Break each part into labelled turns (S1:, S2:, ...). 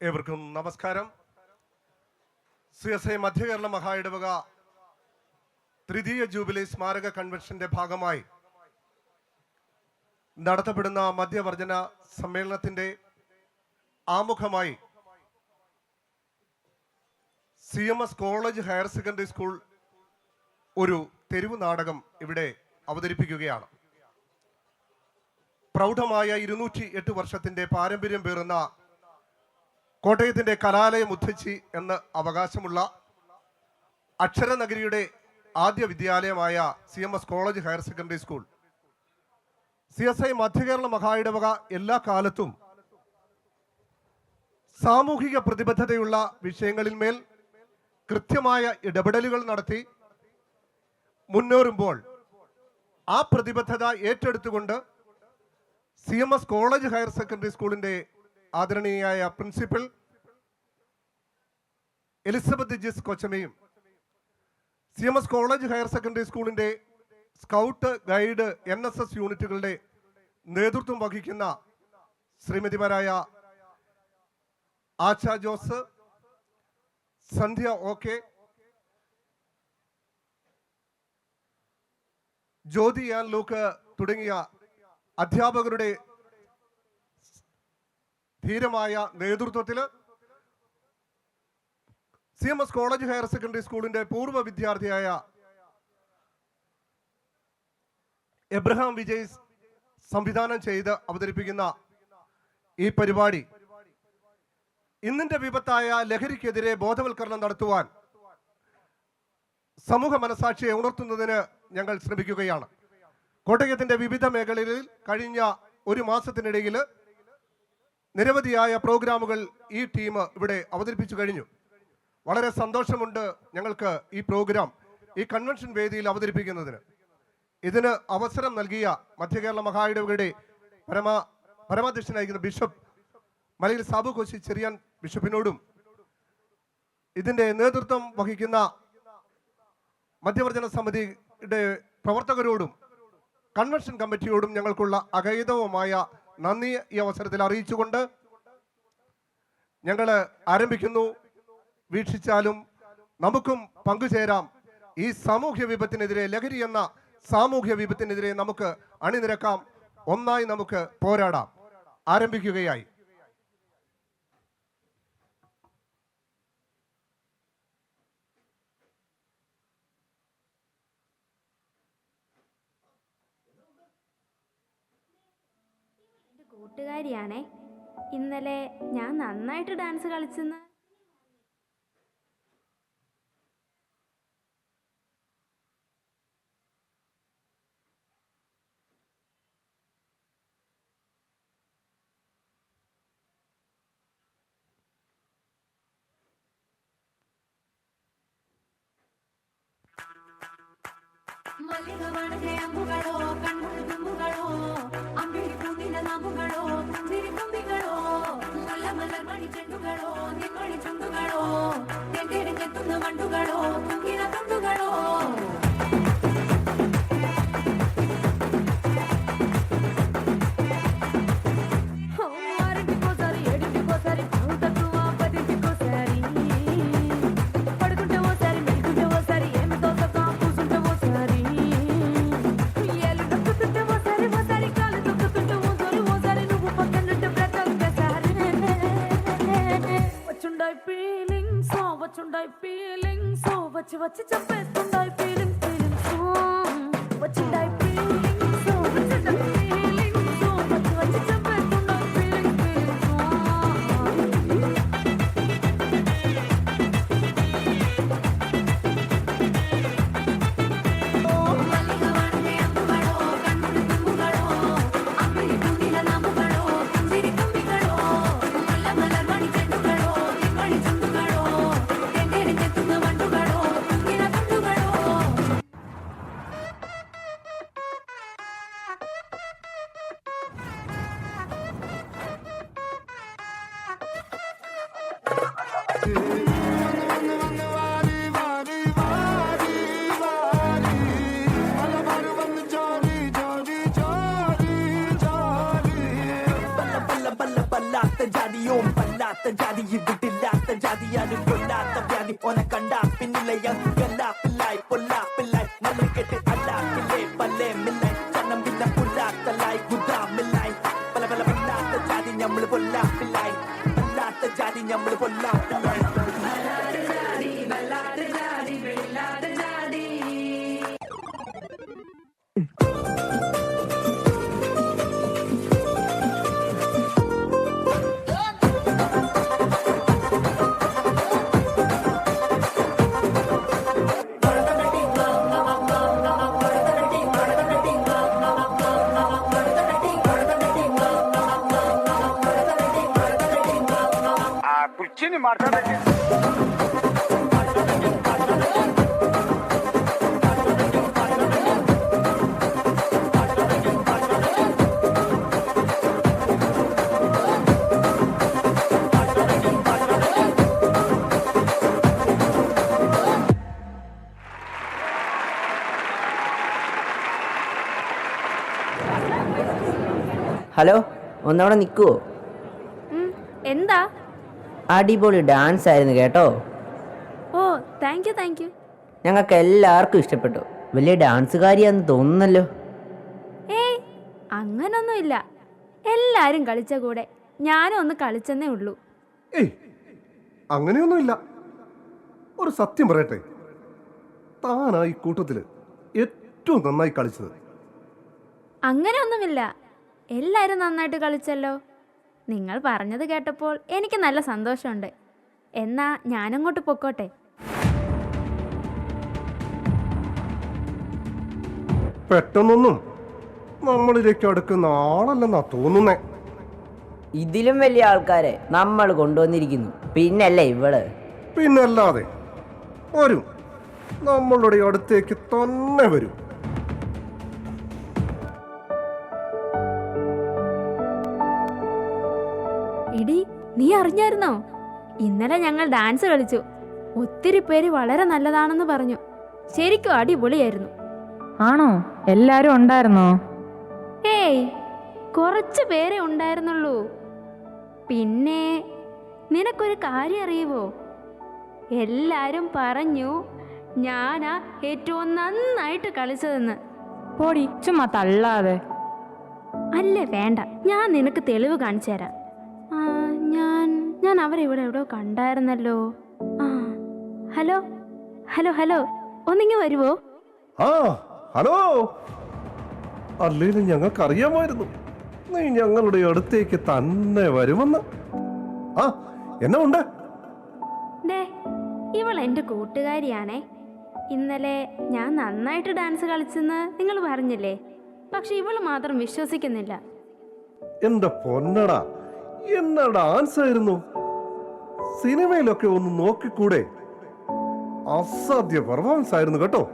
S1: ഏവർക്കും നമസ്കാരം. C S I മധ്യകേരള മഹായിടവക തൃതീയ ജൂബിലി സ്മാരക കൺവെൻഷന്റെ ഭാഗമായി നടത്തപ്പെടുന്ന മദ്യവർജന സമ്മേളനത്തിന്റെ ആമുഖമായി C M S college higher secondary school ഒരു തെരുവ് നാടകം ഇവിടെ അവതരിപ്പിക്കുകയാണ്. പ്രൗഢമായ ഇരുന്നൂറ്റി എട്ട് വർഷത്തിന്റെ പാരമ്പര്യം പേറുന്ന കോട്ടയത്തിന്റെ കലാലയ മുത്തച്ഛി എന്ന് അവകാശമുള്ള അക്ഷരനഗരിയുടെ ആദ്യ വിദ്യാലയമായ C M S college higher secondary school. C S I Madhya Kerala മഹായിടവക എല്ലാ കാലത്തും സാമൂഹിക പ്രതിബദ്ധതയുള്ള വിഷയങ്ങളിൽ മേൽ കൃത്യമായ ഇടപെടലുകൾ നടത്തി മുന്നേറുമ്പോൾ ആ പ്രതിബദ്ധത ഏറ്റെടുത്തുകൊണ്ട് C M S college higher secondary സ്കൂളിന്റെ ആദരണീയായ principal Elizabeth Jis കൊച്ചമയും C M S college higher secondary സ്കൂളിന്റെ scout guide N S S യൂണിറ്റുകളുടെ നേതൃത്വം വഹിക്കുന്ന ശ്രീമതിമാരായ ആശ ജോസ് സന്ധ്യ ഓക്കെ ജ്യോതി ആൻ ലൂക്ക് തുടങ്ങിയ അധ്യാപകരുടെ ധീരമായ നേതൃത്വത്തിൽ C M S college higher secondary സ്കൂളിന്റെ പൂർവ വിദ്യാർത്ഥിയായ എബ്രഹാം വിജയ് സംവിധാനം ചെയ്ത് അവതരിപ്പിക്കുന്ന ഈ പരിപാടി ഇന്നിന്റെ വിപത്തായ ലഹരിക്കെതിരെ ബോധവൽക്കരണം നടത്തുവാൻ സമൂഹ മനസാക്ഷിയെ ഉണർത്തുന്നതിന് ഞങ്ങൾ ശ്രമിക്കുകയാണ്. കോട്ടയത്തിന്റെ വിവിധ മേഖലകളിൽ കഴിഞ്ഞ ഒരു മാസത്തിനിടയിൽ നിരവധിയായ പ്രോഗ്രാമുകൾ ഈ ടീം ഇവിടെ അവതരിപ്പിച്ചു കഴിഞ്ഞു. വളരെ സന്തോഷമുണ്ട് ഞങ്ങൾക്ക് ഈ പ്രോഗ്രാം ഈ കൺവെൻഷൻ വേദിയിൽ അവതരിപ്പിക്കുന്നതിന്. ഇതിന് അവസരം നൽകിയ മധ്യകേരള മഹായിടവകയുടെ പരമ പരമാധ്യക്ഷനായിരിക്കുന്ന ബിഷപ്പ് മലയിൽ സാബു കോശി ചെറിയാൻ ബിഷപ്പിനോടും ഇതിന്റെ നേതൃത്വം വഹിക്കുന്ന മധ്യവർജന സമിതിയുടെ പ്രവർത്തകരോടും കൺവെൻഷൻ കമ്മിറ്റിയോടും ഞങ്ങൾക്കുള്ള അകൈതവുമായ നന്ദി ഈ അവസരത്തിൽ അറിയിച്ചുകൊണ്ട് ഞങ്ങൾ ആരംഭിക്കുന്നു. വീക്ഷിച്ചാലും നമുക്കും പങ്കുചേരാം. ഈ സാമൂഹ്യ വിപത്തിനെതിരെ ലഹരി എന്ന സാമൂഹ്യ വിപത്തിനെതിരെ നമുക്ക് അണിനിരക്കാം. ഒന്നായി നമുക്ക് പോരാടാം. ആരംഭിക്കുകയായി.
S2: കൂട്ടുകാരിയാണേ. ഇന്നലെ ഞാൻ നന്നായിട്ട് ഡാൻസ് കളിച്ചെന്ന്
S3: ചെണ്ടുകളോ തെണ്ടിടിഞ്ഞെത്തുന്ന വണ്ടുകളോ കുങ്കിന തുണ്ടുകളോ. వచ్చి వచ్చి చెప్పేస్తుండాయి
S4: കൊല്ലാത്ത ജാതി ഇവിടില്ലാത്ത ജാതിയാണ് കൊല്ലാത്ത വ്യാധി. ഓനെ കണ്ടാ പിന്നിലെ പിള്ളായി പൊല്ലാപ്പില്ലായി നമ്മൾ കെട്ട് അല്ലാപ്പില്ലേ? പല്ലേ മില്ലായി ചന്നം പിന്നെ പുല്ലാത്തല്ലായി ഗുദാമില്ലായി പല പല പല്ലാത്ത ജാതി നമ്മൾ പൊല്ലാപ്പില്ലായി അല്ലാത്ത ജാതി നമ്മൾ പൊല്ലാപ്പില്ലായി
S5: മാറ്റാൻ
S6: ഹലോ ഒന്നവിടെ
S7: നിൽക്കുമോ
S6: അടിപൊളി ഡാൻസ് ആയിരുന്നു കേട്ടോ.
S7: ഓ താങ്ക് യു താങ്ക് യു
S6: ഞങ്ങൾക്ക് എല്ലാവർക്കും ഇഷ്ടപ്പെട്ടു. വലിയ ഡാൻസുകാരിയാന്ന് തോന്നുന്നല്ലോ.
S7: ഏയ് അങ്ങനൊന്നുമില്ല. എല്ലാരും കളിച്ച കൂടെ ഞാനും ഒന്ന് കളിച്ചെന്നേ ഉള്ളൂ.
S1: ഏയ് അങ്ങനെയൊന്നുമില്ല. ഒരു സത്യം പറയട്ടെ. താനാ ഈ കൂട്ടത്തിൽ ഏറ്റവും നന്നായി കളിച്ചത്.
S7: അങ്ങനെയൊന്നുമില്ല. എല്ലാരും നന്നായിട്ട് കളിച്ചല്ലോ. നിങ്ങൾ പറഞ്ഞത് കേട്ടപ്പോൾ എനിക്ക് നല്ല സന്തോഷമുണ്ട്. എന്നാ ഞാനങ്ങോട്ട് പൊക്കോട്ടെ.
S1: പെട്ടെന്നൊന്നും നമ്മളിലേക്ക് അടുക്കുന്ന ആളല്ലെന്നാ തോന്നുന്നേ.
S6: ഇതിലും വലിയ ആൾക്കാരെ നമ്മൾ കൊണ്ടുവന്നിരിക്കുന്നു. പിന്നല്ലേ ഇവൾ?
S1: പിന്നല്ലാതെ വരും. നമ്മളുടെ അടുത്തേക്ക് തന്നെ വരും.
S7: നീ അറിഞ്ഞായിരുന്നോ? ഇന്നലെ ഞങ്ങൾ ഡാൻസ് കളിച്ചു. ഒത്തിരി പേര് വളരെ നല്ലതാണെന്ന് പറഞ്ഞു. ശരിക്കും അടിപൊളിയായിരുന്നു.
S8: ആണോ? എല്ലാരും ഉണ്ടായിരുന്നോ?
S7: ഏയ് കുറച്ച് പേരെ ഉണ്ടായിരുന്നുള്ളൂ. പിന്നെ നിനക്കൊരു കാര്യം അറിയുവോ? എല്ലാരും പറഞ്ഞു ഞാനാ ഏറ്റവും നന്നായിട്ട് കളിച്ചതെന്ന്.
S8: പോടി ചുമ്മാ തള്ളാതെ.
S7: അല്ലേ വേണ്ട. ഞാൻ നിനക്ക് തെളിവ് കാണിച്ചു തരാം. ഞാൻ ഞാൻ അവരെ ഇവിടെ എവിടെയോ കണ്ടായിരുന്നല്ലോ. ആ ഹലോ ഹലോ ഹലോ ഒന്നിങ്ങി വരുവോ?
S1: ആ ഹലോ. അല്ലേലും ഞങ്ങൾക്ക് അറിയാമായിരുന്നു നീ ഞങ്ങളുടെ അടുത്തേക്ക് തന്നെ വരുമെന്ന്. ആ എന്നാ ഉണ്ട്?
S7: ഇവൾ എന്റെ കൂട്ടുകാരിയാണേ. ഇന്നലെ ഞാൻ നന്നായിട്ട് ഡാൻസ് കളിച്ചെന്ന് നിങ്ങൾ പറഞ്ഞില്ലേ? പക്ഷെ ഇവൾ മാത്രം വിശ്വസിക്കുന്നില്ല.
S1: എന്റെ പൊന്നടാ എന്നാ ഡാൻസ് ആയിരുന്നു? സിനിമയിലൊക്കെ ഒന്ന് നോക്കിക്കൂടെ? അസാധ്യ പെർഫോമൻസ് ആയിരുന്നു കേട്ടോ.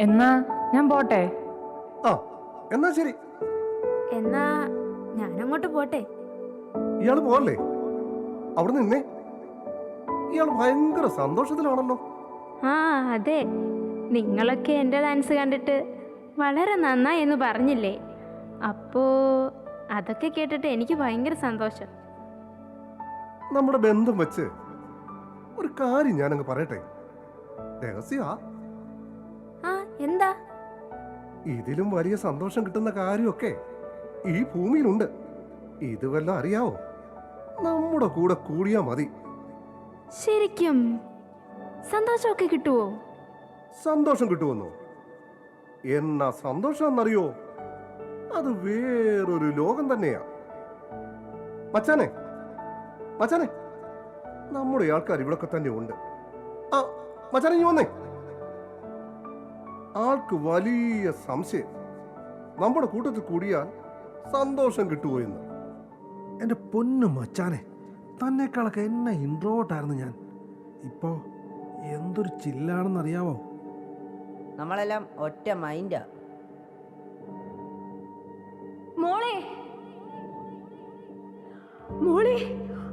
S8: എന്നാ ഞാൻ പോട്ടെ?
S1: ആ എന്നാ ശരി.
S7: എന്നാ ഞാൻ അങ്ങോട്ട് പോട്ടെ?
S1: ഇയാൾ പോവല്ലേ? അവിടെ നിന്നേ? ഇയാൾ ഭയങ്കര സന്തോഷത്തിലാണല്ലോ.
S7: ആ അതെ. നിങ്ങളൊക്കെ എന്റെ ഡാൻസ് കണ്ടിട്ട് വളരെ നന്നായി എന്ന് പറഞ്ഞില്ലേ? അപ്പോൾ അതൊക്കെ കേട്ടിട്ട് എനിക്ക് ഭയങ്കര സന്തോഷം.
S1: നമ്മുടെ ബന്ധം വെച്ച് ഒരു കാര്യം ഞാനങ്ങ് പറയട്ടെ? രഹസ്യ?
S7: ആ എന്താ?
S1: ഇതിലും വലിയ സന്തോഷം കിട്ടുന്ന കാര്യമൊക്കെ ഈ ഭൂമിയിലുണ്ട്. ഇത് വല്ല അറിയാവോ? നമ്മുടെ കൂടെ കൂടിയാ മതി.
S7: ശരിക്കും സന്തോഷമൊക്കെ കിട്ടുവോ?
S1: സന്തോഷം കിട്ടുമെന്നോ എന്നാ സന്തോഷം എന്നറിയോ അത് വേറൊരു ലോകം തന്നെയാ. മച്ചാനെ മച്ചാനെ നമ്മുടെ ആൾക്കാർ ഇവിടൊക്കെ തന്നെ ഉണ്ട്. ആ മച്ചാനെ നീ വന്നേ. ആൾക്ക് വലിയ സംശയം. നമ്മുടെ കൂട്ടത്തിൽ കൂടിയാൽ സന്തോഷം കിട്ടുമോ എന്ന്.
S9: എന്റെ പൊന്നു മച്ചാനെ തന്നെക്കാളൊക്കെ എന്നെ ഇൻട്രോട്ടായിരുന്നു ഞാൻ. ഇപ്പോൾ എന്തൊരു ചില്ലാണെന്നറിയാവോ?
S6: നമ്മളെല്ലാം ഒറ്റ മൈൻഡാ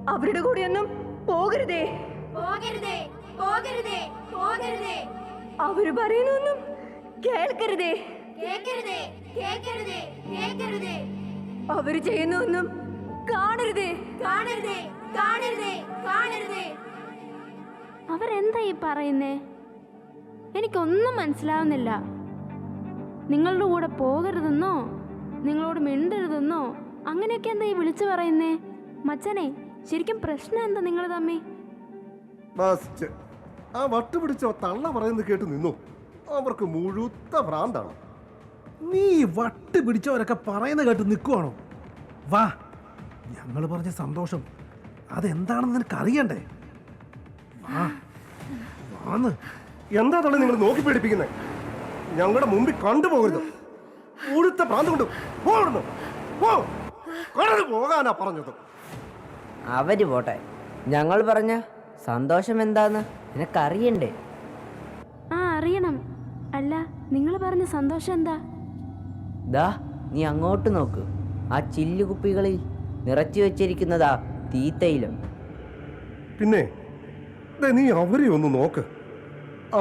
S8: അവരുടെ കൂടെയൊന്നും പോകരുതേ.
S7: പോകരുതേ പോകരുതേ പോകരുതേ.
S8: അവർ പറയുന്നൊന്നും കേൾക്കരുതേ.
S7: കേൾക്കരുതേ കേൾക്കരുതേ കേൾക്കരുതേ.
S8: അവർ ചെയ്യുന്നൊന്നും കാണരുതേ.
S7: കാണരുതേ കാണരുതേ കാണരുതേ. അവരെന്താ ഈ പറയുന്നേ? എനിക്കൊന്നും മനസ്സിലാവുന്നില്ല. നിങ്ങളുടെ കൂടെ പോകരുതെന്നോ നിങ്ങളോട് മിണ്ടരുതെന്നോ അങ്ങനെയൊക്കെ എന്താ ഈ വിളിച്ചു പറയുന്നേ? മച്ചനെ ശരിക്കും പ്രശ്നം എന്താ നിങ്ങൾ തമ്മി
S1: ആ വട്ട് പിടിച്ച തള്ള പറയുന്നത് കേട്ട് നിന്നു. അവർക്ക് മുഴുത്ത ഭ്രാന്താണ്.
S9: നീ വട്ട് പിടിച്ചവരൊക്കെ പറയുന്ന കേട്ട് നിൽക്കുവാണോ വാ ഞങ്ങൾ പറഞ്ഞ സന്തോഷം. അതെന്താണെന്ന് നിനക്ക് അറിയണ്ടേ വാ വാന്ന്.
S1: എന്താ തള്ളി നിങ്ങൾ നോക്കി പേടിപ്പിക്കുന്നത് ഞങ്ങളുടെ മുമ്പിൽ കണ്ടുപോകരുത്. മുഴുത്ത ഭ്രാന്ത് കൊണ്ട് പോകണം പോ പോകാനാ പറഞ്ഞത്.
S6: അവർ പോട്ടെ. ഞങ്ങൾ പറഞ്ഞ സന്തോഷം എന്താന്ന് നിനക്കറിയണ്ടേ?
S7: ആ അറിയണം. അല്ല നിങ്ങൾ പറഞ്ഞ സന്തോഷം എന്താ?
S6: ദാ നീ അങ്ങോട്ട് നോക്ക്. ആ ചില്ലുകുപ്പികളിൽ നിറച്ചു വെച്ചിരിക്കുന്നതാ തീത്തയിലും
S1: പിന്നെ ദേ നീ അവരെ ഒന്ന് നോക്ക്.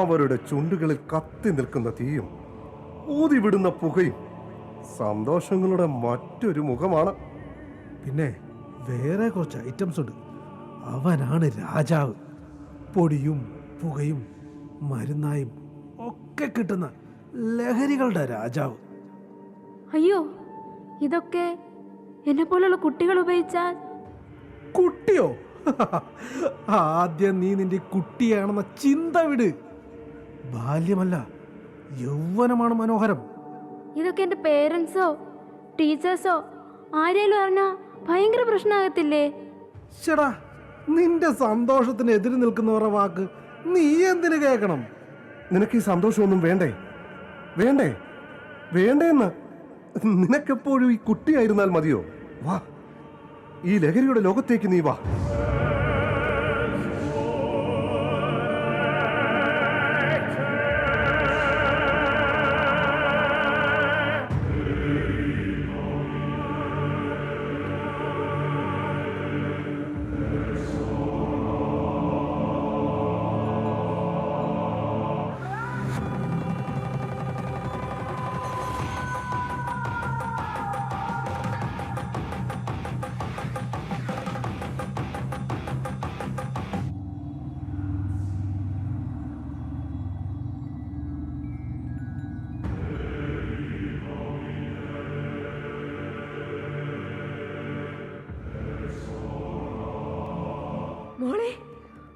S1: അവരുടെ ചുണ്ടുകളിൽ കത്തി നിൽക്കുന്ന തീയും ഊതിവിടുന്ന പുകയും സന്തോഷങ്ങളുടെ മറ്റൊരു മുഖമാണ്.
S9: പിന്നെ വേറെ കുറച്ച് ഐറ്റംസ് ഉണ്ട്. അവനാണ് രാജാവ്. പൊടിയും പുകയും മരുന്നായും ഒക്കെ കിട്ടുന്ന ലഹരികളുടെ രാജാവ്.
S7: അയ്യോ ഇതൊക്കെ എന്നെ പോലുള്ള കുട്ടികൾ ഉപയോഗിച്ചാൽ?
S9: കുട്ടിയോ? ആദ്യം നീ നിന്റെ കുട്ടിയാണെന്ന ചിന്ത വിട്. ബാല്യമല്ല യൗവനമാണ് മനോഹരം.
S7: ഇതൊക്കെ എന്റെ പേരൻസോ ടീച്ചേഴ്സോ ആരേലും അറിഞ്ഞാ ഭയങ്കര പ്രശ്നമാകത്തില്ലേ
S9: ചേടാ നിന്റെ സന്തോഷത്തിന് എതിര് നിൽക്കുന്നവരുടെ വാക്ക് നീ എന്തിനു കേൾക്കണം?
S1: നിനക്ക് ഈ സന്തോഷമൊന്നും വേണ്ടേ? വേണ്ടേ? വേണ്ടേന്ന്? നിനക്കെപ്പോഴും ഈ കുട്ടിയായിരുന്നാൽ മതിയോ? വാ ഈ ലഹരിയുടെ ലോകത്തേക്ക് നീ വാ.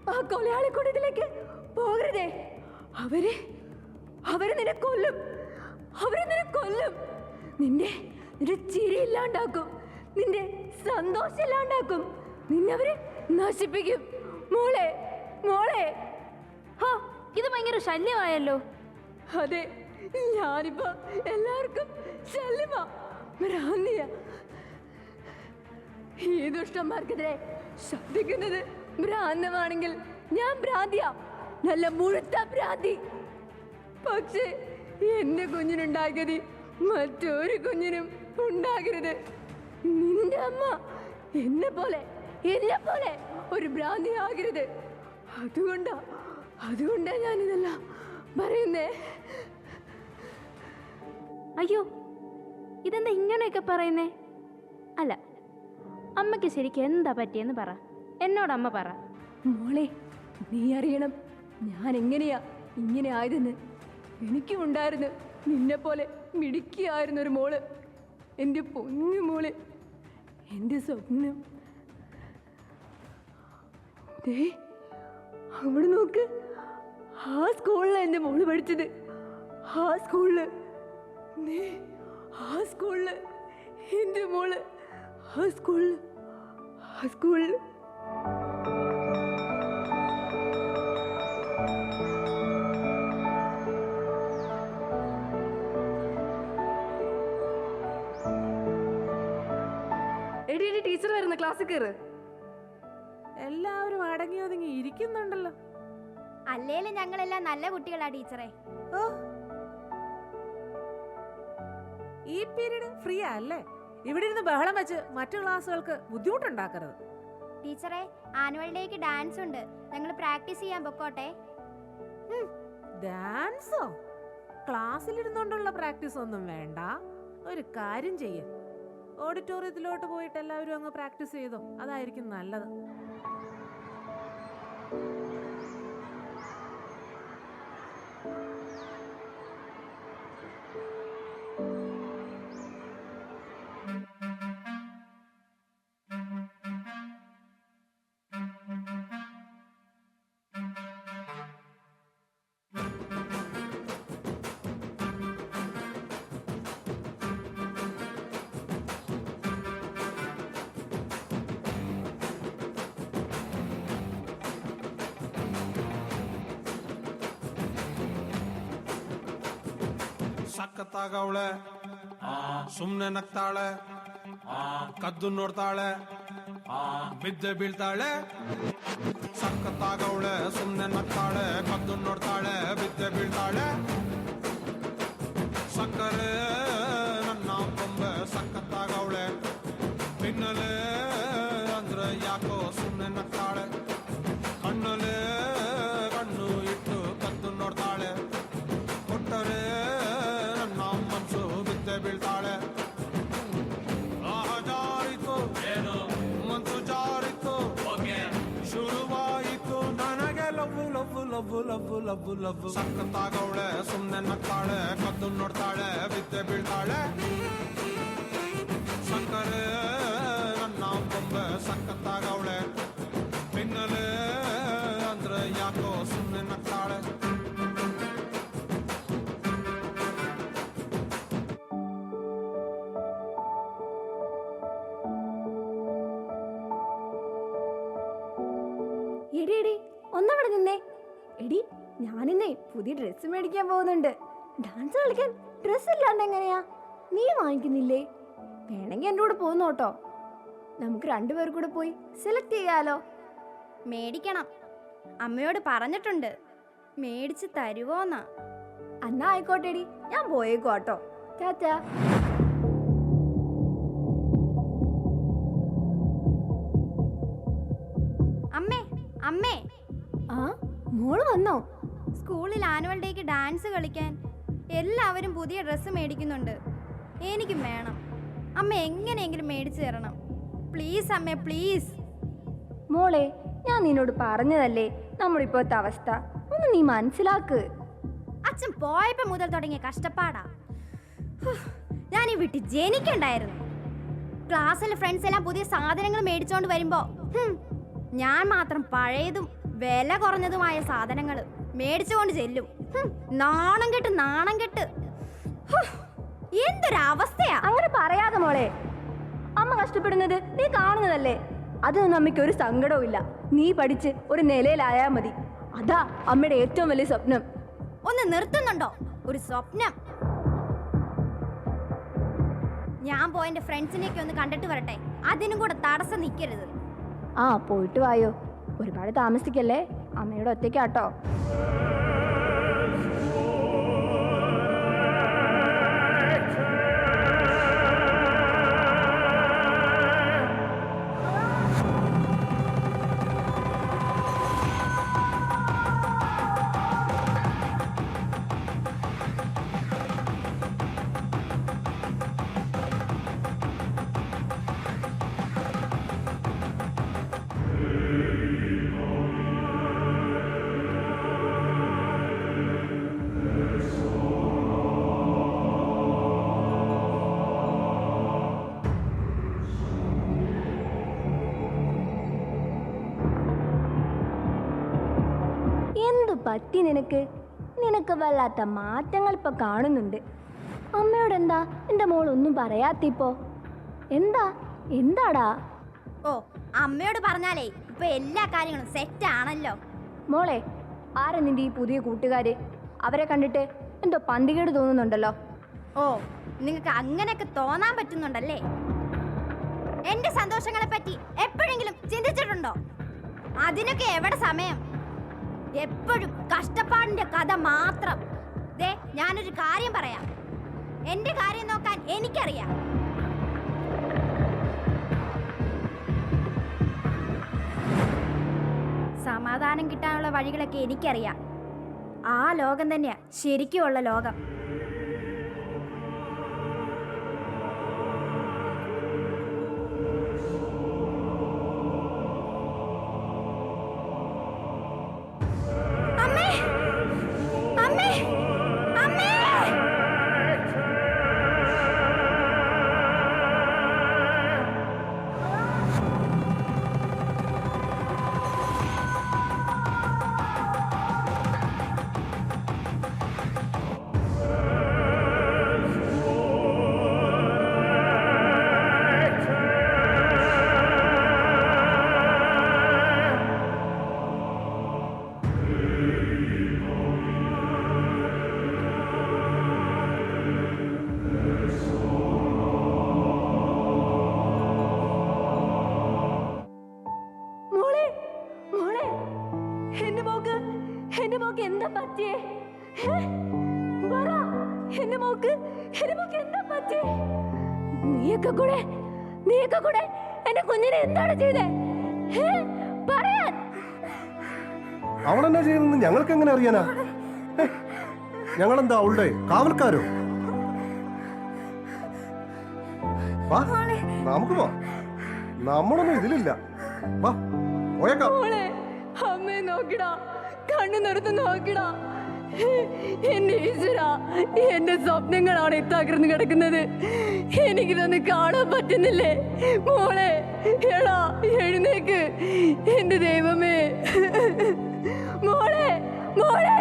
S8: ആ കൊലയാളി കൂട്ടത്തിലേക്ക് പോകരുതേ. അവർ അവർ നിന്നെ കൊല്ലും. അവർ നിന്നെ കൊല്ലും. നിന്റെ നിന്റെ ചിരി ഇല്ലാണ്ടാക്കും നിന്റെ സന്തോഷം ഇല്ലാണ്ടാക്കും നിന്നെ അവർ നശിപ്പിക്കും. മോളെ മോളെ.
S7: ഹാ ഇത് ഭയങ്കര ശല്യമായല്ലോ.
S8: അതെ ഞാനിപ്പോ എല്ലാവർക്കും ശല്യമാ. ഭ്രാന്തിയ. ഈ ദുഷ്ടന്മാർക്കെതിരെ ശബ്ദിക്കുന്നത് ഭ്രാന്തമാണെങ്കിൽ ഞാൻ ഭ്രാന്തിയാ. നല്ല മുഴുത്ത ഭ്രാന്തി. പക്ഷേ എന്റെ കുഞ്ഞിനുണ്ടാകരുത് മറ്റൊരു കുഞ്ഞിനും ഉണ്ടാകരുത്. നിന്റെ അമ്മ എന്നെ പോലെ എന്നെ പോലെ ഒരു ഭ്രാന്തി ആകരുത്. അതുകൊണ്ടാ അതുകൊണ്ടാ ഞാനിതെല്ലാം പറയുന്നേ.
S7: അയ്യോ ഇതെന്താ ഇങ്ങനെയൊക്കെ പറയുന്നേ? അല്ല അമ്മയ്ക്ക് ശരിക്കും എന്താ പറ്റിയെന്ന് പറ. എന്നോട് അമ്മ പറ.
S8: മോളെ നീ അറിയണം ഞാൻ എങ്ങനെയാ ഇങ്ങനെ ആയതെന്ന്. എനിക്കും ഉണ്ടായിരുന്നു നിന്നെ പോലെ ഒരു മോൾ. എന്റെ പൊന്നു മോൾ എന്റെ സ്വപ്നം. അവിടെ നോക്ക് ആ സ്കൂളിലാണ് എന്റെ മോൾ പഠിച്ചത്. ആ സ്കൂളിൽ ആ സ്കൂളിൽ എന്റെ മോൾ ആ സ്കൂളിൽ ആ സ്കൂളിൽ. ക്ലാസ്സിൽ കയറ്
S3: എല്ലാവരും അടങ്ങി ഒതുങ്ങി ഇരിക്കുന്നുണ്ടല്ലോ.
S10: അല്ലേലും ഞങ്ങളെല്ലാം നല്ല കുട്ടികളാ ടീച്ചറെ.
S3: ഓ. ഈ പീരീഡ് ഫ്രീ അല്ലേ? ഇവിടെ ഇരുന്ന് ബഹളം വെച്ച് മറ്റു ക്ലാസ്സുകൾക്ക് ബുദ്ധിമുട്ടുണ്ടാക്കരുത്.
S10: ടീച്ചറെ ആനുവൽ ഡേക്ക് ഡാൻസ് ഉണ്ട്. ഞങ്ങൾ പ്രാക്ടീസ് ചെയ്യാൻ പൊക്കോട്ടെ.
S3: ഡാൻസോ ക്ലാസ്സിലിരുന്നുകൊണ്ടുള്ള പ്രാക്ടീസ് ഒന്നും വേണ്ട. ഒരു കാര്യം ചെയ്യ. ഓഡിറ്റോറിയത്തിലോട്ട് പോയിട്ട് എല്ലാവരും അങ്ങ് പ്രാക്ടീസ് ചെയ്തോ. അതായിരിക്കും നല്ലത്.
S11: ಸಖತ್ತಾಗವಳೆ ಸುಮ್ನೆ ನಗ್ತಾಳೆ ಕದ್ದು ನೋಡ್ತಾಳೆ. ಬಿದ್ದೆ ಬೀಳ್ತಾಳೆ. ಸಖತ್ತಾಗವಳೆ ಸುಮ್ನೆ ನಗ್ತಾಳೆ ಕದ್ದು ನೋಡ್ತಾಳೆ. ಬಿದ್ದೆ ಬೀಳ್ತಾಳೆ. ಸಕ್ಕರೆ ಲವ್ವು ಲವ್ವು ಲವ್ವು ಸಖತ್ತಾಗವಳೆ ಸುಮ್ನೆ ನಗ್ತಾಳೆ ಕದ್ದು ನೋಡ್ತಾಳೆ ಬಿದ್ದೆ ಬೀಳ್ತಾಳೆ
S8: ഞാനിന്നേ പുതിയ ഡ്രസ്സ് മേടിക്കാൻ പോകുന്നുണ്ട്. ഡാൻസ് കളിക്കാൻ ഡ്രസ്സ് ഇല്ലാണ്ട് എങ്ങനെയാ? നീ വാങ്ങിക്കുന്നില്ലേ? വേണമെങ്കിൽ എന്റെ കൂടെ പോകുന്നു കേട്ടോ. നമുക്ക് രണ്ടുപേർ കൂടെ പോയി സെലക്ട് ചെയ്യാലോ. മേടിക്കണം. അമ്മയോട് പറഞ്ഞിട്ടുണ്ട്. മേടിച്ച് തരുവോന്നാ. എന്നാ ആയിക്കോട്ടെടി. ഞാൻ പോയേക്കോട്ടോ ടാറ്റാ. അമ്മേ അമ്മേ. ആ? മോൾ വന്നോ? സ്കൂളിൽ ആനുവൽ ഡേക്ക് ഡാൻസ് കളിക്കാൻ എല്ലാവരും പുതിയ ഡ്രസ്സ് മേടിക്കുന്നുണ്ട്. എനിക്കും വേണം. അമ്മ എങ്ങനെയെങ്കിലും മേടിച്ചു തരണം. പ്ലീസ് അമ്മ പ്ലീസ്. മോളെ ഞാൻ നിന്നോട് പറഞ്ഞതല്ലേ? നമ്മുടെ ഇപ്പോഴത്തെ അവസ്ഥ. ഒന്ന് നീ മനസ്സിലാക്ക്. അച്ഛൻ പോയപ്പോ മുതൽ തുടങ്ങിയ കഷ്ടപ്പാടാ. ഞാൻ ഈ വീട്ടിൽ ജനിക്കണ്ടായിരുന്നു. ക്ലാസ്സിലെ ഫ്രണ്ട്സ് എല്ലാം പുതിയ സാധനങ്ങൾ മേടിച്ചോണ്ട് വരുമ്പോ ഞാൻ മാത്രം പഴയതും വില കുറഞ്ഞതുമായ സാധനങ്ങൾ മേടിച്ചുകൊണ്ട് ചെല്ലും. നാണം കെട്ട് നാണം കെട്ട്. എന്തൊരവസ്ഥയാ? അങ്ങനെ പറയാതെ മോളെ. അമ്മ കഷ്ടപ്പെടുന്നത് നീ കാണുന്നതല്ലേ? അതൊന്നും അമ്മയ്ക്ക് ഒരു സങ്കടവും ഇല്ല. നീ പഠിച്ച് ഒരു നിലയിലായാ മതി. അതാ അമ്മയുടെ ഏറ്റവും വലിയ സ്വപ്നം. ഒന്ന് നിർത്തുന്നുണ്ടോ? ഒരു സ്വപ്നം. ഞാൻ പോയ എന്റെ ഫ്രണ്ട്സിനെയൊക്കെ ഒന്ന് കണ്ടിട്ട് വരട്ടെ. അതിനും കൂടെ തടസ്സം നിൽക്കരുത് ആ പോയിട്ട് വായോ. ഒരുപാട് താമസിക്കല്ലേ? അമ്മയുടെ ഒറ്റയ്ക്കാട്ടോ. പറ്റി നിനക്ക്? നിനക്ക് വല്ലാത്ത മാറ്റങ്ങൾ ഇപ്പൊ കാണുന്നുണ്ട്. അമ്മയോട് എന്താ എന്റെ മോൾ ഒന്നും പറയാത്തിപ്പോ? എന്താ? എന്താടാ?
S10: ഓ അമ്മയോട് പറഞ്ഞാലേ ഇപ്പൊ എല്ലാ കാര്യങ്ങളും സെറ്റ് ആണല്ലോ.
S8: മോളെ ആരാ നിന്റെ ഈ പുതിയ കൂട്ടുകാര്? അവരെ കണ്ടിട്ട് എന്തോ പന്തികേട് തോന്നുന്നുണ്ടല്ലോ.
S10: ഓ നിങ്ങൾക്ക് അങ്ങനെയൊക്കെ തോന്നാൻ പറ്റുന്നുണ്ടല്ലേ? എന്റെ സന്തോഷങ്ങളെ പറ്റി എപ്പോഴെങ്കിലും ചിന്തിച്ചിട്ടുണ്ടോ? അതിനൊക്കെ എവിടെ സമയം? എപ്പോഴും കഷ്ടപ്പാടിന്റെ കഥ മാത്രം. ദേ ഞാനൊരു കാര്യം പറയാം. എന്റെ കാര്യം നോക്കാൻ എനിക്കറിയാം. സമാധാനം കിട്ടാനുള്ള വഴികളൊക്കെ എനിക്കറിയാം. ആ ലോകം തന്നെയാ ശരിക്കുമുള്ള ലോകം.
S8: കൂടെ നീയൊക്കെ കൂടെ എന്റെ കുഞ്ഞിനെ എന്താണ് ചെയ്തേ? പറയാൻ.
S1: അവളെന്നാ ചെയ്യുന്നത് ഞങ്ങൾക്ക് എങ്ങനെ അറിയാനാ? ഞങ്ങൾ ഞങ്ങളെന്താ അവളുടെ കാവൽക്കാരോ? വാ നമുക്ക് വാ നമ്മളൊന്നും ഇതിലില്ല. വാ പോയേക്കാം.
S8: അമ്മേ നോക്കിടാ. കണ്ണു നിർത്ത് നോക്കിടാ. എന്റെ ഈശ്വര എന്റെ സ്വപ്നങ്ങളാണ് ഇത്താകൃന്ന് കിടക്കുന്നത്. എനിക്കിതൊന്നും കാണാൻ പറ്റുന്നില്ലേ? മോളെ എടാ എഴുന്നേക്ക്. എന്റെ ദൈവമേ. മോളെ മോളെ.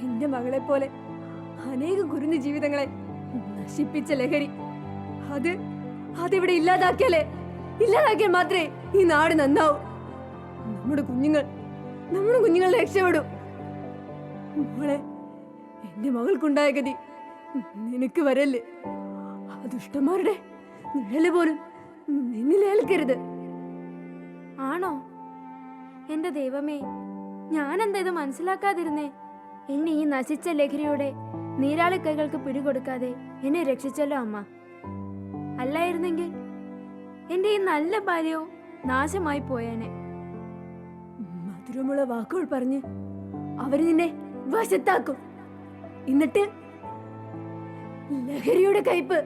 S8: എന്റെ മകളെ പോലെ അനേകം കുരുന്ന ജീവിതങ്ങളെ നശിപ്പിച്ച ലഹരി. അത് അതിവിടെ ഇല്ലാതാക്കിയാലേ? ഇല്ലാതാക്കിയാൽ മാത്രമേ ഈ നാട് നന്നാവും. നമ്മുടെ കുഞ്ഞുങ്ങൾ നമ്മുടെ കുഞ്ഞുങ്ങൾ രക്ഷപ്പെടും. മോളെ എന്റെ മകൾക്കുണ്ടായ ഗതി നിനക്ക് വരല്ലേ? ആ ദുഷ്ടന്മാരുടെ നിഴൽ പോലും നിന്നിലേൽക്കരുത്
S7: ആണോ? എന്റെ ദൈവമേ ഞാനെന്താ ഇത് മനസ്സിലാക്കാതിരുന്നേ? എന്നെ ഈ നശിച്ച ലഹരിയുടെ നീരാളി കൈകൾക്ക് പിടികൊടുക്കാതെ എന്നെ രക്ഷിച്ചല്ലോ അമ്മ. അല്ലായിരുന്നെങ്കിൽ എന്റെ ഈ നല്ല ബാല്യവും നാശമായി പോയേനെ.
S8: മധുരമുള്ള വാക്കുകൾ പറഞ്ഞ് അവർ നിന്നെ വശത്താക്കും. എന്നിട്ട് ലഹരിയുടെ കയ്പ്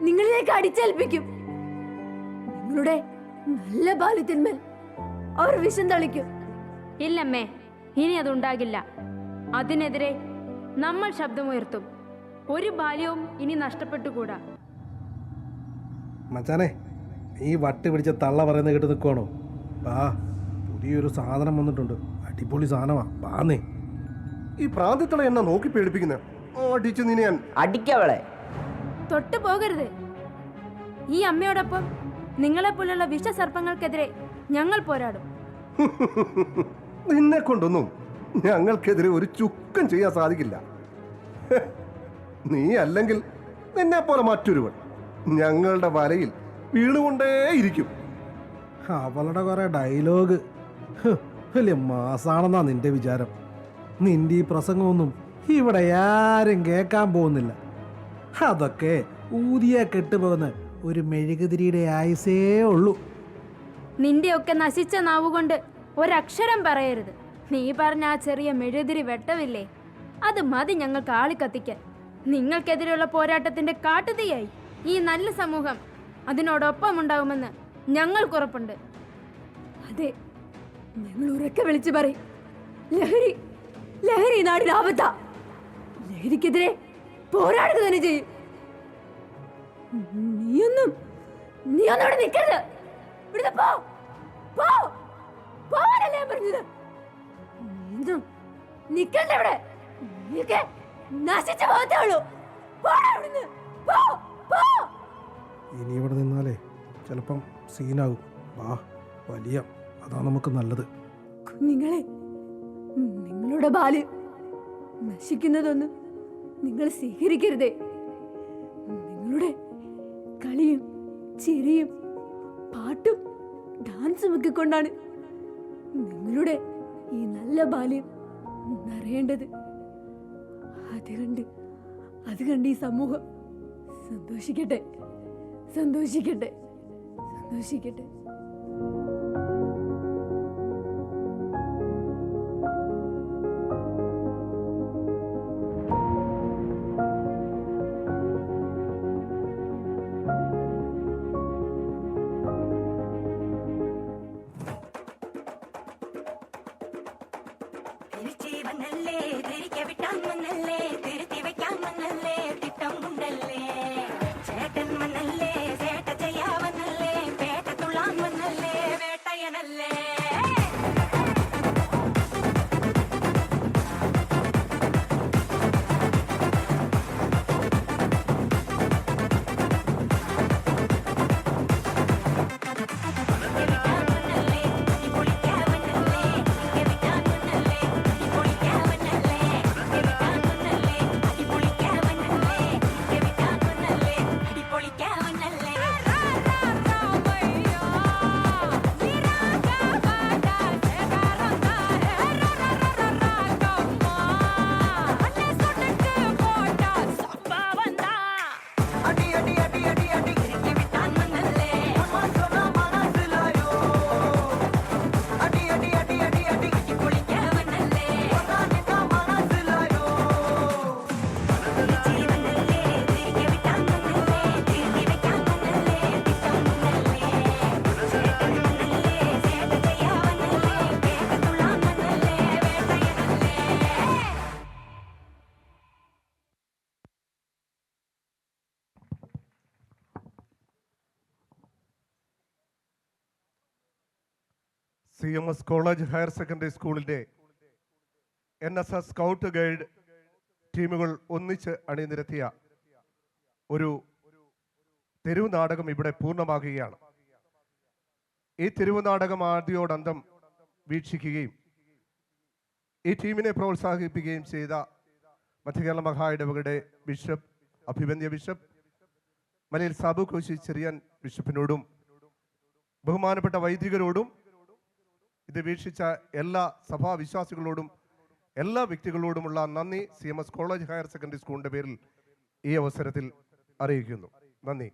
S8: നിങ്ങളിലേക്ക് അടിച്ചേൽപ്പിക്കും. നിങ്ങളുടെ നല്ല ബാല്യത്തിന്മേൽ അവർ വിഷം തളിക്കും.
S7: ഇല്ലമ്മേ ഇനി അതുണ്ടാകില്ല. അതിനെതിരെ നമ്മൾ ശബ്ദമുയർത്തും. ഒരു ബാല്യവും ഇനി നഷ്ടപ്പെട്ടുകൂടാ.
S9: മച്ചാനെ നീ വട്ട് പിടിച്ച തള്ള പറയുന്നത് കേട്ട് നിൽക്കുവാണോ? വാ പുതിയൊരു സാധനം വന്നിട്ടുണ്ട്. അടിപൊളി സാധനമാ. ബാന്നേ
S1: ഈ പ്രാന്തിത്തള എന്നാ നോക്കി പേടിപ്പിക്കുന്നത് അടിച്ചു നിന്നെ ഞാൻ.
S6: അടിക്കവളെ
S7: തൊട്ടു പോകരുത്. ഈ അമ്മയോടൊപ്പം നിങ്ങളെപ്പോലുള്ള വിഷസർപ്പങ്ങൾക്കെതിരെ ഞങ്ങൾ പോരാടും.
S1: നിന്നെ കൊണ്ടൊന്നും ഞങ്ങൾക്കെതിരെ ഒരു ചുക്കം ചെയ്യാൻ സാധിക്കില്ല. നീ അല്ലെങ്കിൽ നിന്നെ പോലെ മറ്റൊരുവൻ ഞങ്ങളുടെ വലയിൽ വീണുകൊണ്ടേയിരിക്കും.
S9: അവളുടെ കുറെ ഡയലോഗ്. വലിയ മാസാണെന്നാ നിന്റെ വിചാരം. നിന്റെ ഈ പ്രസംഗമൊന്നും ഇവിടെ ആരും കേൾക്കാൻ പോകുന്നില്ല. അതൊക്കെ ഊതിയ കെട്ടുപോകുന്ന ഒരു മെഴുകുതിരിയുടെ ആയുസേ ഉള്ളൂ.
S7: നിന്റെയൊക്കെ നശിച്ച നാവുകൊണ്ട് ഒരക്ഷരം പറയരുത്. നീ പറഞ്ഞ ആ ചെറിയ മെഴുതിരി വെട്ടമില്ലേ അത് മതി ഞങ്ങൾക്ക് ആളിക്കത്തിക്കാൻ. നിങ്ങൾക്കെതിരെയുള്ള പോരാട്ടത്തിന്റെ കാട്ടുതീയായി. ഈ നല്ല സമൂഹം അതിനോടൊപ്പം ഉണ്ടാകുമെന്ന് ഞങ്ങൾക്കുറപ്പുണ്ട്
S8: അതെ ഞങ്ങൾ ഉറക്കെ വിളിച്ചു പറയും. ലഹരി ലഹരി നാടിന് ആപത്ത. ലഹരിക്കെതിരെ പോരാടുക തന്നെ ചെയ്യും. നീയൊന്നും നീയൊന്നും ഇവിടെ നിൽക്കരുത്. ഇവിടുന്ന് പോ പോ പോവാനല്ലേ ഞാൻ പറഞ്ഞത്. നീയൊന്നും നിൽക്കണ്ട ഇവിടെ. നീയൊക്കെ നശിച്ചു പോകത്തേ ഉള്ളൂ. പോടാ ഇവിടുന്ന്. പോ പോ.
S9: ഇനി ഇവിടെ നിന്നാലേ ചിലപ്പം സീനാകും. വാ വലിയ അതാ നമുക്ക് നല്ലത്.
S8: കുഞ്ഞുങ്ങളെ നിങ്ങളുടെ ബാൽ നശിക്കുന്നതൊന്നും നിങ്ങൾ സ്വീകരിക്കരുതേ. നിങ്ങളുടെ കളിയും ചിരിയും പാട്ടും ഡാൻസും ഒക്കെ കൊണ്ടാണ് നിങ്ങളുടെ ഈ നല്ല ബാല്യം നിറയേണ്ടത്. അത് കണ്ട് അത് കണ്ട് ഈ സമൂഹം സന്തോഷിക്കട്ടെ. സന്തോഷിക്കട്ടെ. സന്തോഷിക്കട്ടെ.
S1: C M S college higher secondary സ്കൂളിന്റെ N S S scout guide ടീമുകൾ ഒന്നിച്ച് അണിനിരത്തിയ ഒരു തെരുവ് നാടകം ഇവിടെ പൂർണമാകുകയാണ്. ഈ തെരുവ് നാടകം ആദ്യോടന്തം വീക്ഷിക്കുകയും ഈ ടീമിനെ പ്രോത്സാഹിപ്പിക്കുകയും ചെയ്ത മധ്യകേരള മഹായിടവകയുടെ ബിഷപ്പ് അഭിവന്യ ബിഷപ്പ് മലയിൽ സാബു കോശി ചെറിയാൻ ബിഷപ്പിനോടും ബഹുമാനപ്പെട്ട വൈദികരോടും ഇത് വീക്ഷിച്ച എല്ലാ സഭാവിശ്വാസികളോടും എല്ലാ വ്യക്തികളോടുമുള്ള നന്ദി. C M S college higher secondary സ്കൂളിന്റെ പേരിൽ ഈ അവസരത്തിൽ അറിയിക്കുന്നു. നന്ദി.